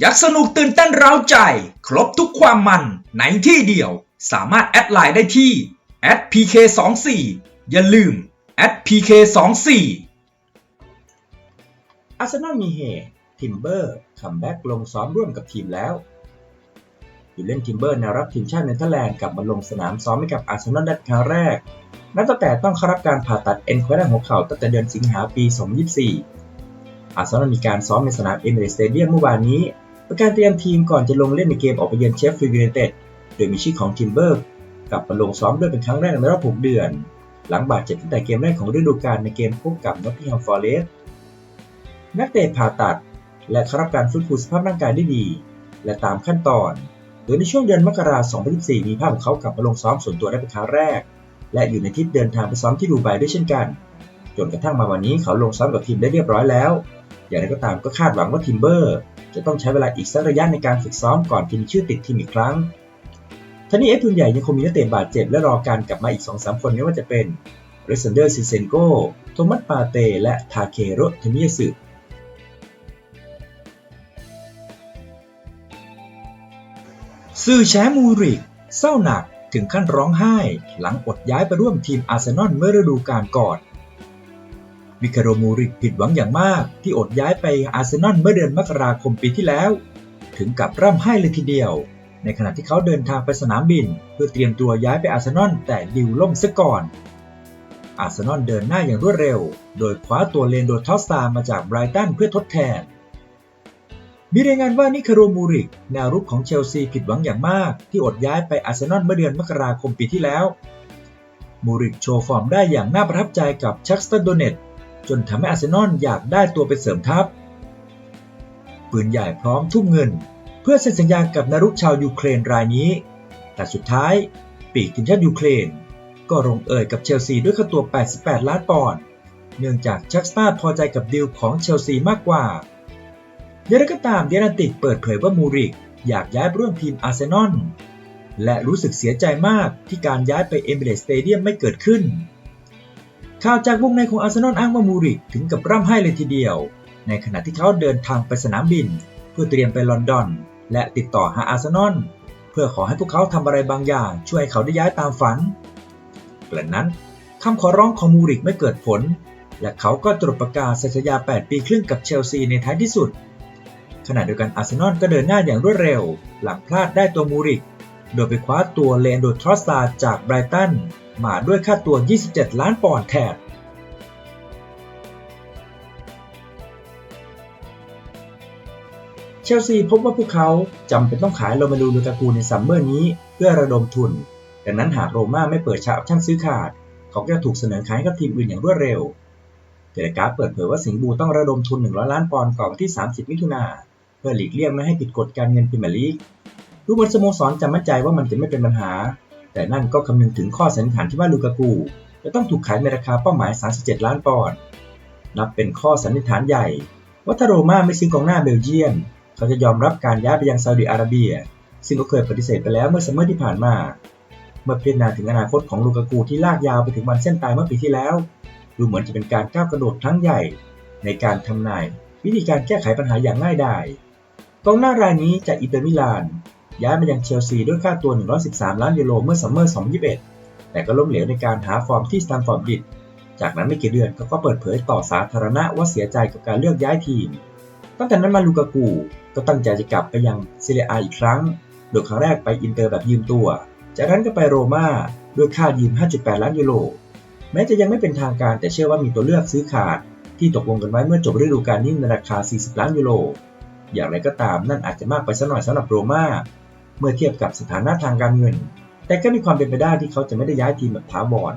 อยากสนุกตื่นเต้นเร้าใจ ครบทุกความมันในที่เดียว สามารถแอดไลน์ได้ที่ @pk24 อย่าลืม @pk24 อาร์เซนอลมีเฮทิมเบอร์คัมแบ็กลงซ้อมร่วมกับทีมแล้วอยู่เล่นทิมเบอร์แนวรับทีมชาติเนเธอร์แลนด์กลับมาลงสนามซ้อมให้กับอาร์เซนอลได้ครั้งแรก นับตั้งแต่ต้องเข้ารับการผ่าตัดเอ็นไขว้ด้าหัวเข่าตั้งแต่เดือนสิงหาปี 2024 อาร์เซนอลมีการซ้อมในสนามเอเมเรตสเตเดียมเมื่อวานนี้ เป็นการเตรียมทีมก่อนจะลงเล่นในเกมออกไปเยือนเชฟฟิลด์ยูไนเต็ดโดยมีชื่อของทิมเบอร์กลับมาลงซ้อมด้วยเป็นครั้งแรกในรอบ 6 เดือน หลังบาดเจ็บตั้งแต่เกมแรกของฤดูกาลในเกมพบกับนอตติงแฮมฟอร์เรสต์นักเตะผ่าตัด และเข้ารับการฟื้นฟูสภาพร่างกายได้ดี และตามขั้นตอน โดยในช่วงเดือนมกราคม 2024 มีภาพของเขากลับมาลงซ้อมส่วนตัวได้เป็นครั้งแรก และอยู่ในทริปเดินทางไปซ้อมที่ดูไบด้วยเช่นกัน จนกระทั่งมาวันนี้เขาลงซ้อมกับทีมได้เรียบร้อยแล้ว อย่างไรก็ตามก็คาดหวังว่าทิมเบอร์จะต้องใช้เวลาอีกสักระยะในการฝึกซ้อมก่อนจะมีชื่อติดทีมอีกครั้งทั้งนี้เอฟทุนใหญ่ยังคงมีนักเตะบาดเจ็บและรอการกลับมาอีก 2-3 คนไม่ว่าจะเป็นเรซันเดอร์ซิเซนโกโทมัสปาเต และทาเคโรเทมิยสึซื่อแชมมูริก เศร้าหนักถึงขั้นร้องไห้ หลังอดย้ายไปร่วมทีมอาร์เซนอลเมื่อฤดูกาลก่อน มิคาโรมูริกผิดหวังอย่างมากที่อดย้ายไปอาร์เซนอลเมื่อเดือนมกราคมปีที่แล้ว ถึงกับร่ำไห้เลยทีเดียว ในขณะที่เขาเดินทางไปสนามบิน เพื่อเตรียมตัวย้ายไปอาร์เซนอลแต่ดิวล่มซะก่อน อาร์เซนอลเดินหน้าอย่างรวดเร็ว โดยคว้าตัวเลนโดทอสตามาจากไบรตันเพื่อทดแทน มีรายงานว่านิคาโรมูริกแนวรุกของเชลซีผิดหวังอย่างมาก ที่อดย้ายไปอาร์เซนอลเมื่อเดือนมกราคมปีที่แล้ว มูริกโชว์ฟอร์มได้อย่างน่าประทับใจกับชักสตันโดเนต จนทำให้อาร์เซนอลอยากได้ตัวไปเสริมทัพ ปืนใหญ่พร้อมทุ่มเงิน เพื่อเซ็นสัญญากับนารุชาวยูเครนรายนี้ แต่สุดท้ายปีกทีมชาติยูเครน ก็ลงเอ่ยกับเชลซีด้วยค่าตัว 88 ล้านปอนด์ เนื่องจากชักสตาร์พอใจกับดีลของเชลซีมากกว่าอย่างไรก็ตามเดียนติกเปิดเผยว่ามูริกอยากย้ายไปร่วมทีมอาร์เซนอลและรู้สึกเสียใจมากที่การย้ายไปเอมิเรตสเตเดียมไม่เกิดขึ้น ข่าวจากวงในของอาร์เซนอลอ้างว่ามูริกถึงกับร่ำไห้เลยทีเดียว ในขณะที่เขาเดินทางไปสนามบิน เพื่อเตรียมไปลอนดอน และติดต่อหาอาร์เซนอลเพื่อขอให้พวกเขาทำอะไรบางอย่าง ช่วยให้เขาได้ย้ายตามฝันกระนั้นคำขอร้องของมูริกไม่เกิดผล และเขาก็ตรวจประกาศสัญญา 8 ปีครึ่งกับเชลซีในท้ายที่สุด ขณะเดียวกันอาร์เซนอลก็เดินหน้าอย่างรวดเร็ว หลังพลาดได้ตัวมูริก โดยไปคว้าตัวเลนโดทรอสตาจากไบรตัน มาด้วยค่าตัว 27 ล้านปอนด์แทนเชลซีพบว่าพวกเขาจำเป็นต้องขายโรเมลูลูกากูในซัมเมอร์นี้เพื่อระดมทุน ดังนั้นหากโรม่าไม่เปิดฉากชั่นซื้อขาด เขาก็จะถูกเสนอขายให้กับทีมอื่นอย่างรวดเร็วเทเลกาเปิดเผยว่าสิงห์บูต้องระดมทุน 100 ล้านปอนด์ก่อนวันที่ 30 มิถุนาเพื่อหลีกเลี่ยงไม่ให้ผิดกฎการเงินพรีเมียร์ลีกดูเหมือนสโมสรจะมั่นใจว่ามันจะไม่เป็นปัญหา แต่นั่นก็คำนึงถึงข้อสันนิษฐานที่ว่าลูกากู จะต้องถูกขายในราคาเป้าหมาย 37 ล้านปอนด์นับเป็นข้อสันนิษฐานใหญ่ ว่าถ้าโรม่าไม่ซื้อกองหน้าเบลเยียม เขาจะยอมรับการย้ายไปยังซาอุดิอาระเบีย ซึ่งก็เคยปฏิเสธไปแล้วเมื่อซัมเมอร์ที่ผ่านมา เมื่อพิจารณาถึงอนาคตของลูกากูที่ลากยาวไปถึงวันเส้นตายเมื่อปีที่แล้ว ดูเหมือนจะเป็นการก้าวกระโดดครั้งใหญ่ ในการทำนายวิธีการแก้ไขปัญหาอย่างง่ายดายกองหน้ารายนี้จากอินเตอร์มิลาน ย้ายมายังเชลซีด้วยค่าตัว 113 ล้านยูโรเมื่อซัมเมอร์ 2021 แต่ก็ล้มเหลวในการหาฟอร์มที่สแตมฟอร์ดบิดจากนั้นไม่กี่เดือนเขาก็เปิดเผยต่อสาธารณะว่าเสียใจกับการเลือกย้ายทีม ตั้งแต่นั้นมาลูกากูก็ตั้งใจจะกลับไปยังซีเรียอาอีกครั้ง โดยครั้งแรกไปอินเตอร์แบบยืมตัว จากนั้นก็ไปโรม่าด้วยค่ายืม 5.8 ล้านยูโร แม้จะยังไม่เป็นทางการแต่เชื่อว่ามีตัวเลือกซื้อขาด ที่ตกลงกันไว้เมื่อจบฤดูกาลนี้ในราคา 40 ล้านยูโร อย่างไรก็ตามนั่นอาจจะมากไปสักหน่อยสำหรับโรม่า เมื่อเทียบกับสถานะทางการเงิน แต่ก็มีความเป็นไปได้ที่เขาจะไม่ได้ย้ายทีมแบบถาวร